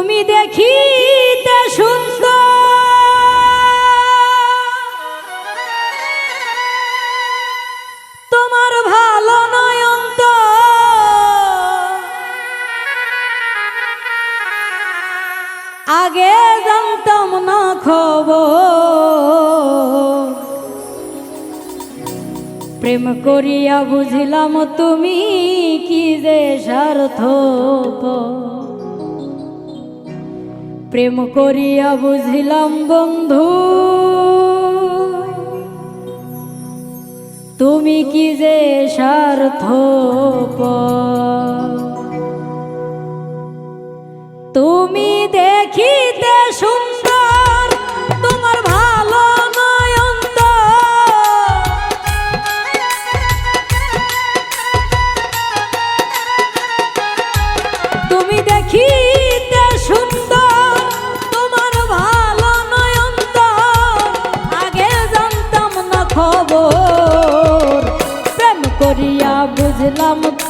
তুমি দেখিতে তোমার ভালো আগে জানতাম না খবর। প্রেম করিয়া বুঝলাম তুমি কি যে স্বার্থ প্রেম করিয়া বুঝিলাম বন্ধু। তুমি কি যে স্বার্থ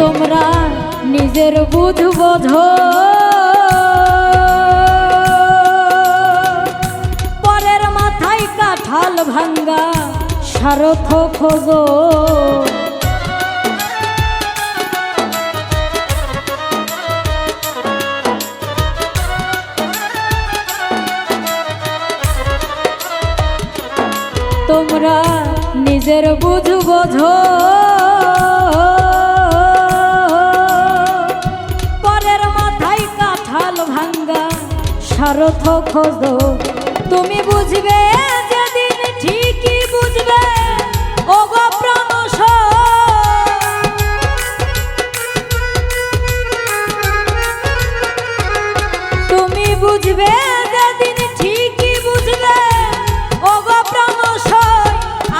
তোমরা নিজের বোঝ পরের মাথায় কাঠাল ভাঙ্গা সারথ খোঁজো। তোমরা নিজের বুঝ বোঝো সারথ খোঁজো। তুমি বুঝবে, যেদিন ঠিকই বুঝবে। ও তুমি বুঝবে, যেদিন ঠিকই বুঝবে। ও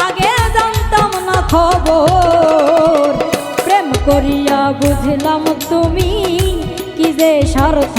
আগে জানতাম না খবর। প্রেম করিয়া বুঝলাম তুমি কি যে স্বার্থ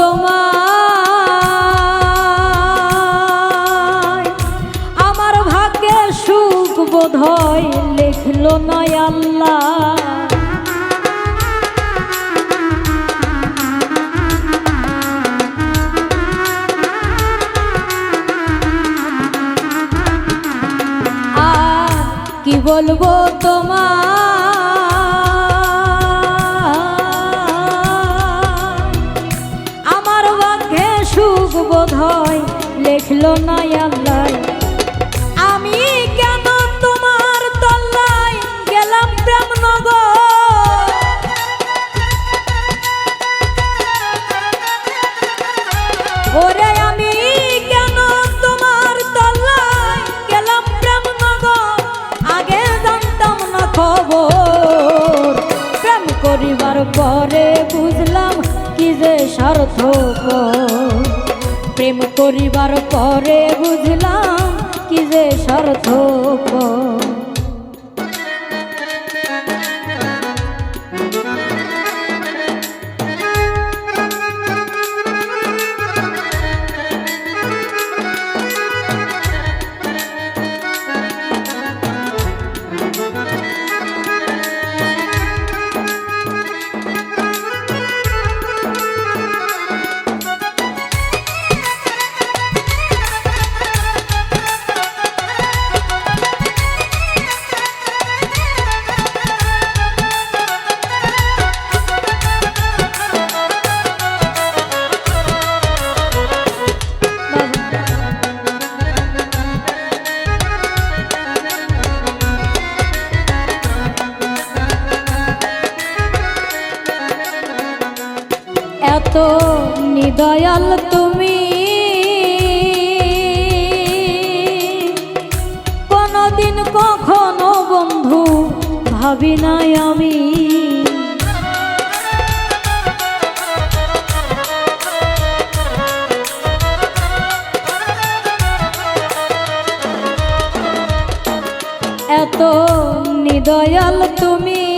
তোমার আমার ভাগ্যে সুখ বোধ হয় লিখলো নয় আল্লাহ। কি বলব তোমার পরে বুঝলাম কি যে সার্থক। প্রেম করিবার পরে বুঝলাম কি যে সার্থক। এত নিদয়াল তুমি। কোনদিন কখনো বন্ধু ভাবি নাই আমি। এত নিদয়াল তুমি।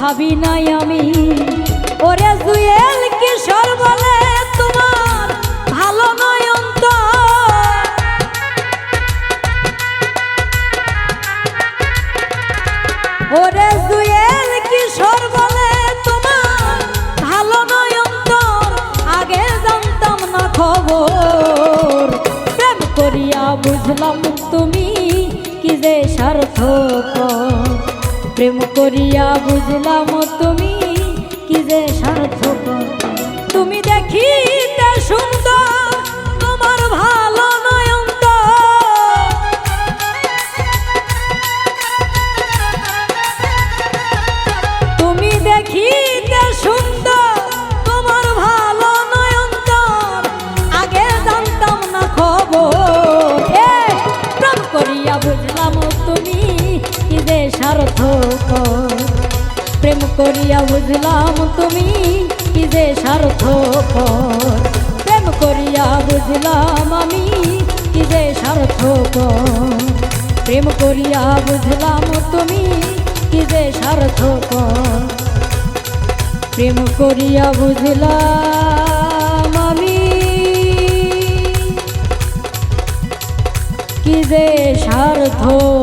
ভাবি নাই আমি। ওরে জুয়েল কিশোর বলে তোমার ভালো নয় অন্তর। ওরে জুয়েল কিশোর বলে তোমার ভালো নয় অন্তর। আগে জানতাম না খবর। প্রেম করিয়া বুঝলাম তুমি কি যে সার্থক। প্রেম করিয়া বুঝলাম তুমি কি যে সার্থক তুমি দেখিতে করিয়া বুঝলাম তুমি কি যে সার্থক প্রেম করিয়া বুঝলাম আমি কি যে সার্থক প্রেম করিয়া বুঝলাম তুমি কি যে সার্থক প্রেম করিয়া বুঝলাম আমি কি যে সার্থক